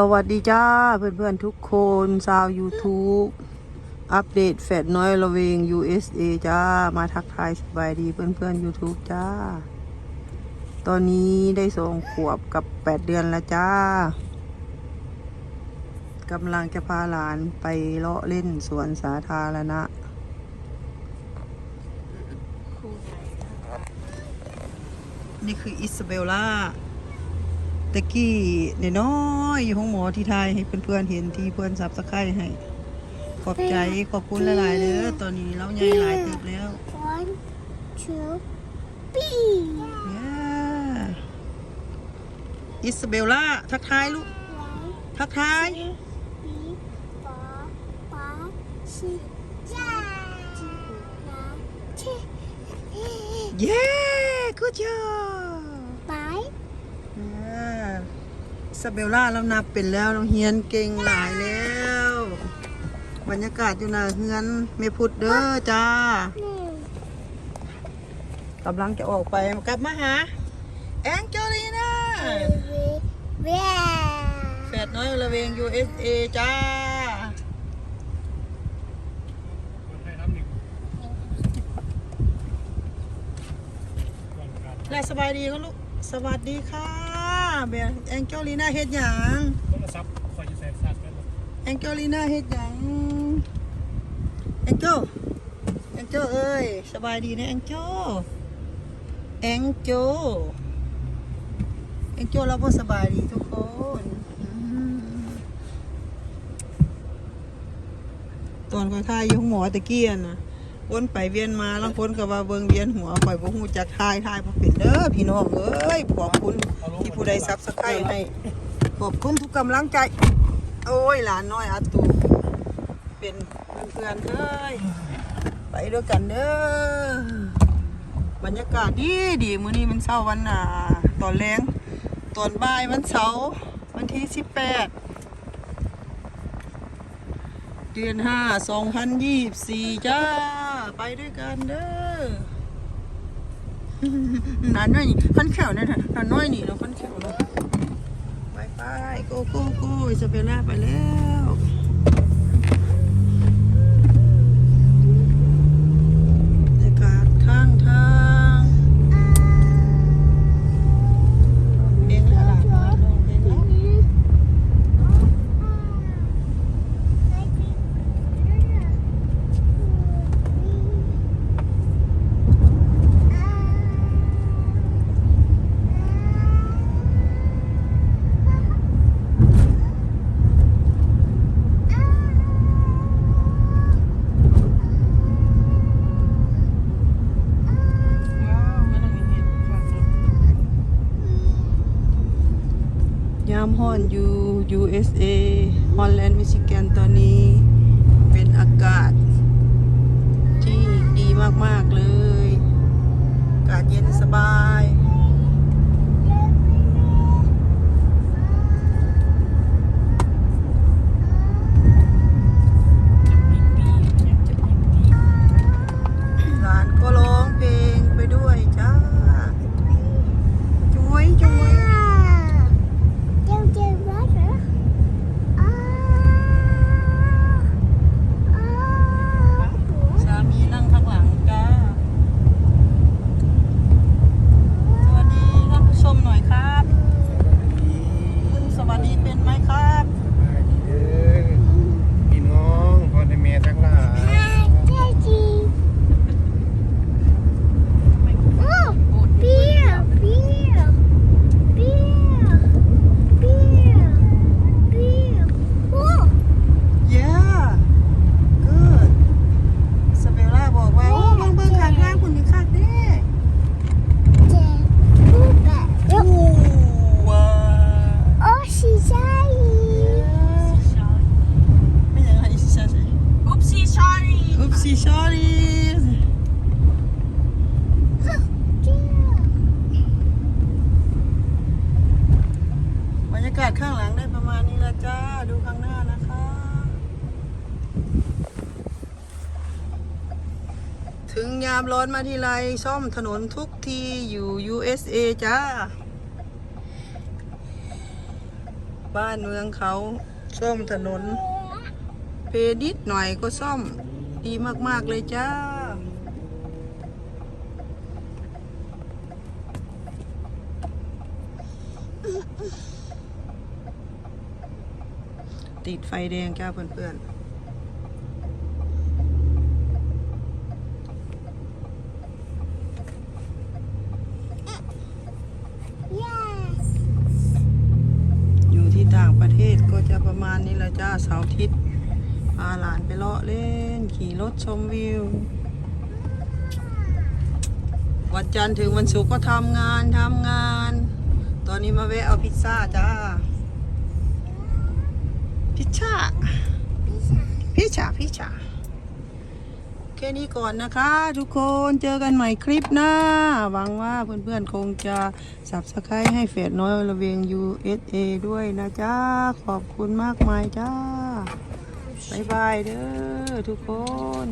สวัสดีจ้าเพื่อนๆทุกคนชาว YouTube อัปเดตแฟดน้อยระเวง USA จ้า มาทักทายสบายดีเพื่อนๆ YouTube จ้า ตอนนี้ได้สองขวบกับแปดเดือนแล้วจ้ากำลังจะพาหลานไปเลาะเล่นสวนสาธารณะนี่คืออิสเบลล่า ตะกี้เนน้อยๆอยู่ห้องหมอที่ไทยให้เพื่อนๆเห็นที่เพื่อนซับสไครให้ ขอบใจขอบคุณหลายๆเด้อตอนนี้เราใหญ่หลายตึบแล้ว One, two, three. อิสเบลล่าทักทายลูก One, ทักทาย two, three, four, five, six, seven, nine, ten, เย้กูจอ five, อิสเบลล่าเรานับเป็นแล้วเราเฮียนเก่งหลายแล้ว บรรยากาศอยู่น้าเฮือนเมพุดเด้อจ้ากำลังจะออกไปกลับมาหาแองเจลีน่าแฟดน้อยระเวง USA จ้าและสบายดีก็ลูก สวัสดีค่ะ เบียร์แองเจลีน่าเฮ็ดหยังโทรศัพท์คอยจะแสนสัตว์กันแองเจลีน่าเฮ็ดหยังแองเจลแองเจลเอ้ยสบายดีนะแองเจลแองเจลแองเจลเราบ่สบายดีทุกคนอืมตอนก็ท่ายอยู่ห้องหมอตะเกียนนะ วนไปเวียนมาแล้วคนก็ว่าเบิ่งเวียนหัวข่อยบ่ฮู้จักทายทายบ่เป็นเด้อพี่น้องเอ้ยขอบคุณที่ผู้ใดซับสไครต์ให้ขอบคุณทุกกำลังใจ โอ้ยหลานน้อยอาตูเป็นเพื่อนๆเอ้ยไปด้วยกันเด้อบรรยากาศดีดีมื้อนี้มันเช้าวันอ่าตอนแรงตอนบ่ายวันเสาร์วันที่สิบแปดเดือนห้าสองพันยี่สิบสี่จ้า ไปด้วยกันเด้อหนานน้อยนี่พันแขวนั่นน่ะหนานน้อยนี่เนาะพันแขวเนาะไปไปโกโก้โก้อิซาเบลล่าไปแล้วบรรยากาศข้างทางเพลงแล้วล่ะน้อยลงเพลงแล้ว ว้าวไม่ต้องเห็นค่ะ ยามฮ้อนอยู่ USA ฮอลแลนด์มิชิแกนตอนนี้เป็นอากาศ ที่ดีมาก ๆ เลย อากาศเย็นสบาย หลานก็ร้องเพลงไปด้วยจ้าจุ้ยจุ้ย Kêu kêu bớt nữa. À. À. สามีนั่งข้างหลังจ้า สวัสดีท่านผู้ชมหน่อยครับคุณส วัสดีเป็นไหมครับ พี่น้องพ่อในเมียทั้งหลาย Daddy. Oh, beer, beer, beer, beer, beer. Oh, เย้ good สเปลล่าบอกว่า โอ้เบิ่งเบิ่งข้างล่างคุณนี่คักเด้ Jen, Uber. โอ้ว้า Oh, she's shiny. ไม่ยังไงสิใช่ Oopsie, sorry. Oopsie sorry Dear. บรรยากาศข้างหลังได้ประมาณนี้ละจ้า ดูข้างหน้านะคะ ถึงยามร้อนมาทีไรซ่อมถนนทุกทีอยู่ USA จ้า บ้านเมืองเขาซ่อมถนน เพดิดหน่อยก็ซ่อมดีมาก ๆ เลยจ้า ติดไฟแดงจ้าเพื่อนๆ yes อยู่ที่ต่างประเทศก็จะประมาณนี้แหละจ้าเสาร์อาทิตย์ พาหลานไปเลาะเล่น ขี่รถชมวิว วันจันทร์ถึงวันศุกร์ก็ทำงานทำงาน ตอนนี้มาแวะเอาพิซซ่าจ้า พิซซ่าพิซซ่าพิซซ่าแค่นี้ก่อนนะคะ ทุกคนเจอกันใหม่คลิปหน้า หวังว่าเพื่อนๆคงจะสับสไครให้เฟดน้อยระเวง USA ด้วยนะจ้า ขอบคุณมากมายจ้า บายบายเด้อทุกคน